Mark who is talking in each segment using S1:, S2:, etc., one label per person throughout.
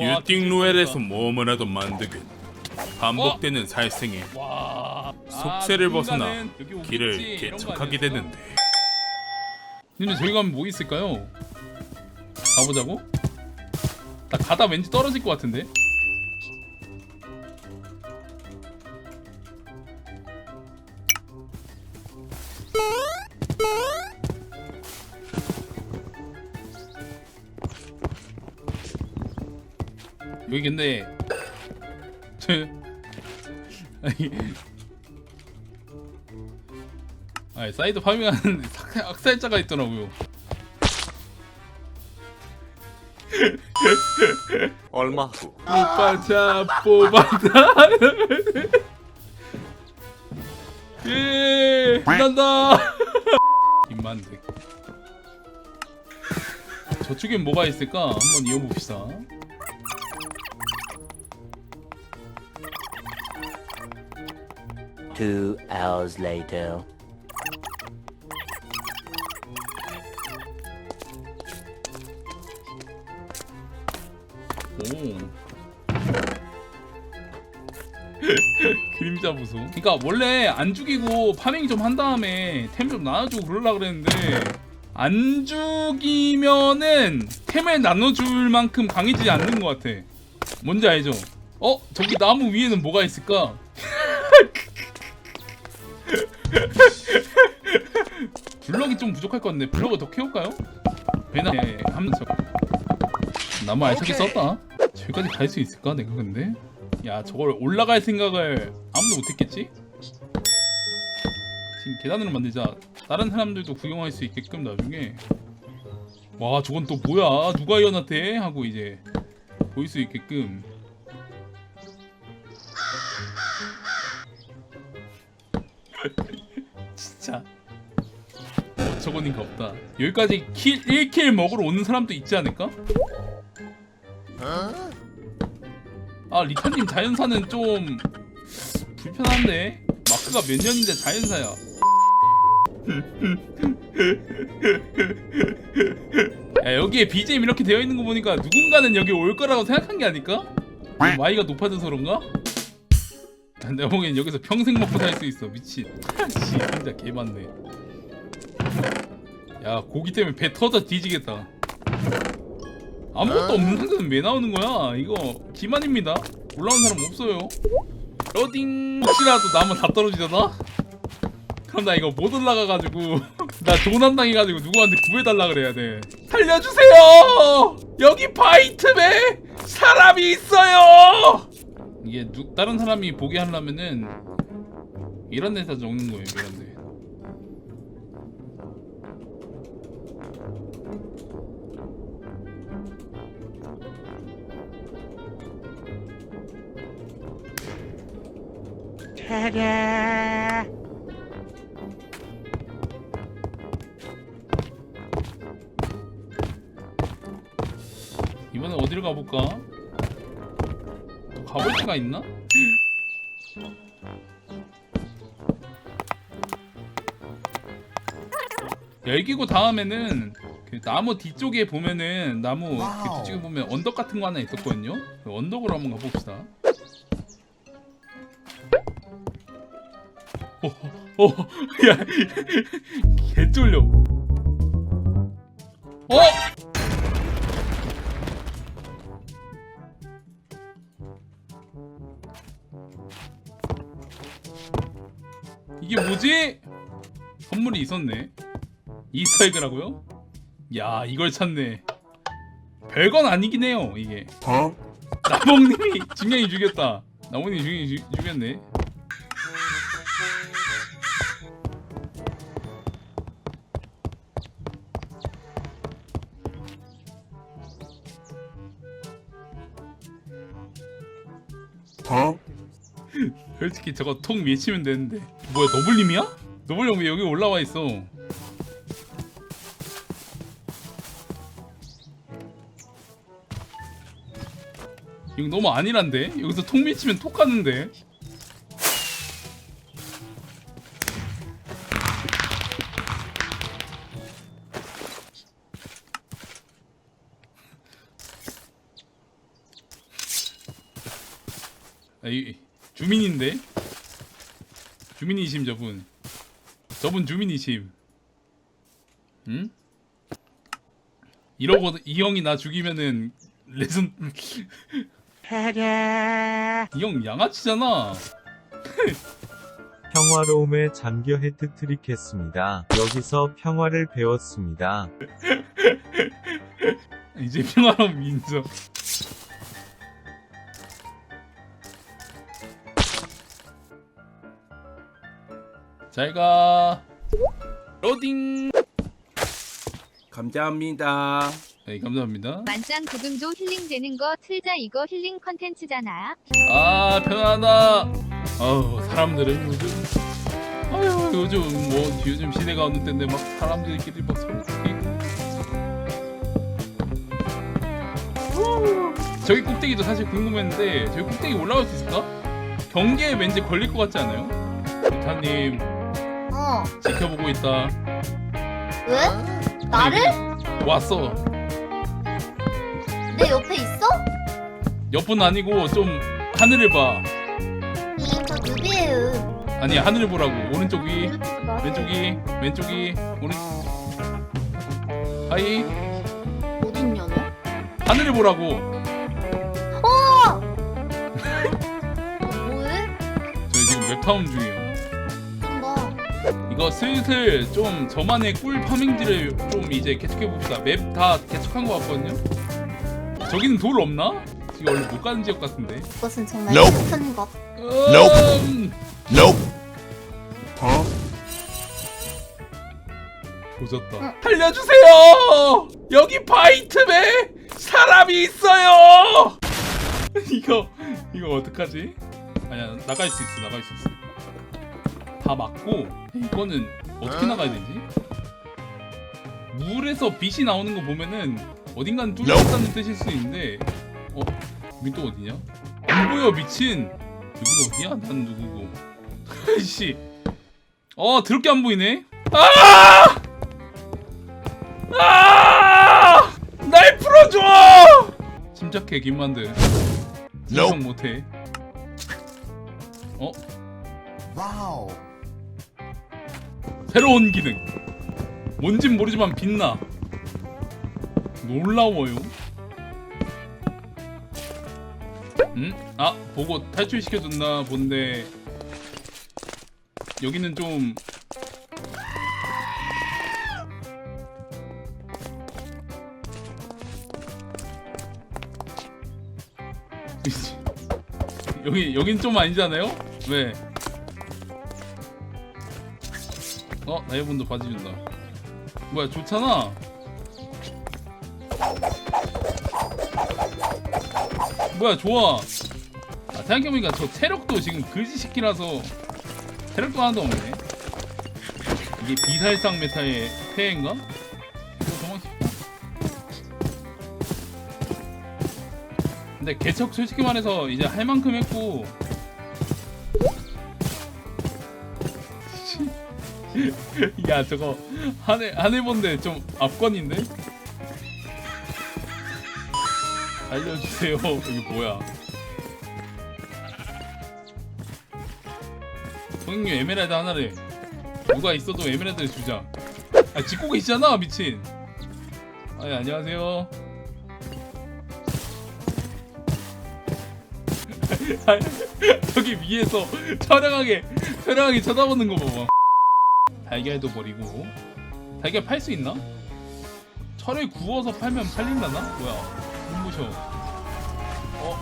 S1: 유띵 루엘에서 뭐뭐라도 만들긴 반복되는 살생에
S2: 와.
S1: 속세를
S2: 아,
S1: 벗어나 길을 개척하게? 되는데
S2: 근데 저기 가면 뭐 있을까요? 가보자고? 나 가다 왠지 떨어질 것 같은데? 여기 근데 저 아니. 아니 사이드 파밍하는데 삭- 학살자가 있더라고요.
S3: 얼마 후.
S2: 오빠 차 뽑았다. 예 신난다. 입만득 저쪽엔 뭐가 있을까? 한번 이어봅시다
S4: Two hours later.
S2: 오 그림자 보소 그니까 원래 안 죽이고 파밍 좀 한 다음에 템 좀 나눠주고 그러려 그랬는데 안 죽이면은 템을 나눠줄 만큼 강해지지 않는 것 같아 뭔지 알죠? 어? 저기 나무 위에는 뭐가 있을까? 블럭이 좀 부족할 것 같네 블럭을 더 키울까요? 배나 예, 하면서 나무 알차게 썼다 저기까지 갈 수 있을까 내가 근데? 야 저걸 올라갈 생각을 아무도 못했겠지? 지금 계단으로 만들자 다른 사람들도 구경할 수 있게끔 나중에 와 저건 또 뭐야 누가 이어놨대? 하고 이제 보일 수 있게끔 진짜 어처구니가 없다 여기까지 킬 1킬 먹으러 오는 사람도 있지 않을까? 아 리타님 자연사는 좀 불편한데 마크가 몇 년인데 자연사야 야 여기에 BGM 이렇게 되어 있는 거 보니까 누군가는 여기 올 거라고 생각한 게 아닐까? 마이가 높아져서 그런가? 내가 보기엔 여기서 평생 먹고 살 수 있어 미친 씨 진짜 개맞네 야 고기 때문에 배 터져 뒤지겠다 아무것도 없는 상태는 왜 나오는 거야? 이거 기만입니다. 올라온 사람 없어요. 로딩 혹시라도 나무 다 떨어지잖아? 그럼 나 이거 못 올라가가지고 나 도난 당해가지고 누구한테 구해달라 그래야 돼. 살려주세요! 여기 바이트에 사람이 있어요! 이게 누, 다른 사람이 보게 하려면은 이런 데다 적는 거예요. 이런 데. 이번엔 어디로 가볼까? 데가 있나? 열기고 다음에는 그 나무 뒤쪽에 보면은 나무 그 뒤쪽에 보면 언덕 같은 거 하나 있었거든요. 그 언덕으로 한번 가봅시다. 어, 어, 야, 개 쫄려. 어? 이게 뭐지? 선물이 있었네. 이스터에그라고요? 야, 이걸 찾네. 별건 아니긴 해요, 이게. 나봉님이 중량이 죽였다. 나봉님이 중량이 죽- 죽였네. 솔직히 저거 톡 밀치면 되는데 뭐야 너블님이야? 너블님 왜 여기 올라와 있어 이거 너무 아니란데? 여기서 톡 밀치면 톡 가는데 아, 이, 주민인데 주민이심 저분 저분 주민이심 응? 이러고 이 형이 나 죽이면은 레전 이형 양아치잖아
S3: 평화로움에 잠겨 헤트트릭했습니다. 여기서 평화를 배웠습니다.
S2: 이제 평화로운 민족 잘가 로딩
S1: 감사합니다.
S2: 네 감사합니다
S5: 만짱 구금도 힐링되는 거 틀자 이거 힐링 컨텐츠잖아.
S2: 아 편하다 아우 사람들은 요즘 아유 요즘 뭐 요즘 시대가 어느 때인데 막 사람들끼리 막 서로 죽이고. 저기 꼭대기도 사실 궁금했는데 저기 꼭대기 올라갈 수 있을까? 경계에 왠지 걸릴 것 같지 않아요? 부타님
S6: 어,
S2: 지켜보고 있다
S6: 왜? 나를?
S2: 왔어
S6: 내 옆에 있어?
S2: 옆은 아니고 좀 하늘을 봐
S6: 이저 누비에요.
S2: 아니 하늘을 보라고 오른쪽 위
S6: 이렇게 마.
S2: 왼쪽이 왼쪽이 오른 하이
S6: 어딨냐 너?
S2: 하늘을 보라고
S6: 어, 뭐해?
S2: 저희 지금 웹타운 중이에요. 이거 슬슬 좀 저만의 꿀 파밍들을 좀 이제 개척해 봅시다 맵 다 개척한 것 같거든요 저기는 돌 없나? 지금 원래 못 가는 지역 같은데
S6: 그것은 정말
S1: Nope.
S6: 슬픈 것.
S2: 음,
S1: Nope. 어?
S2: 조졌다
S6: 응.
S2: 살려주세요 여기 바이트에 사람이 있어요 이거 이거 어떡하지 아니야 나갈 수 있어 나갈 수 있어 다 맞고 이거는 어떻게 나가야 되지 물에서 빛이 나오는 거 보면은 어딘가는 뚫려 있다는 뜻일 수 있는데 어또 어디냐 안 보여 미친 여기도 어디야 난 누구고 씨. 어, 더럽게 안 보이네. 아! 아! 날 풀어줘! 침착해, 김만들. 신청 못해. 어?
S7: 와우.
S2: 새로운 기능. 뭔진 모르지만 빛나. 놀라워요. 음? 아, 보고 탈출시켜줬나 본데. 여기는 좀. 여기 여긴 좀 아니잖아요? 왜? 어 나이분도 바지 준다. 뭐야 좋잖아. 뭐야 좋아. 아, 생각해보니까 저 체력도 지금 글씨시키라서 체력도 하나도 없네. 이게 비살상 메타의 폐해인가? 근데 개척 솔직히 말해서 이제 할 만큼 했고 야 저거 한해 한해 본데 좀 압권인데? 알려주세요. 이거 뭐야? 성인류 에메랄드 하나를. 누가 있어도 에메랄드를 주자. 아 짓고 계시잖아 미친. 아 예, 안녕하세요. 아, 저기 위에서 촬영하게 촬영하게 쳐다보는 거 봐봐 달걀도 버리고 달걀 팔 수 있나? 철을 구워서 팔면 팔린다나? 뭐야 눈부셔 어?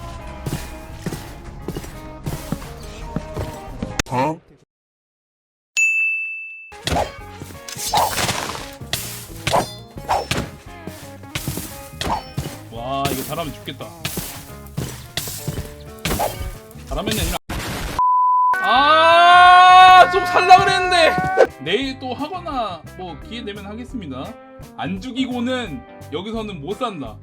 S1: 어?
S2: 와 이거 잘하면 죽겠다 잘하면이 아니라 아 좀 살라 그랬는데. 내일 또 하거나 뭐 기회 되면 하겠습니다. 안 죽이고는 여기서는 못 산다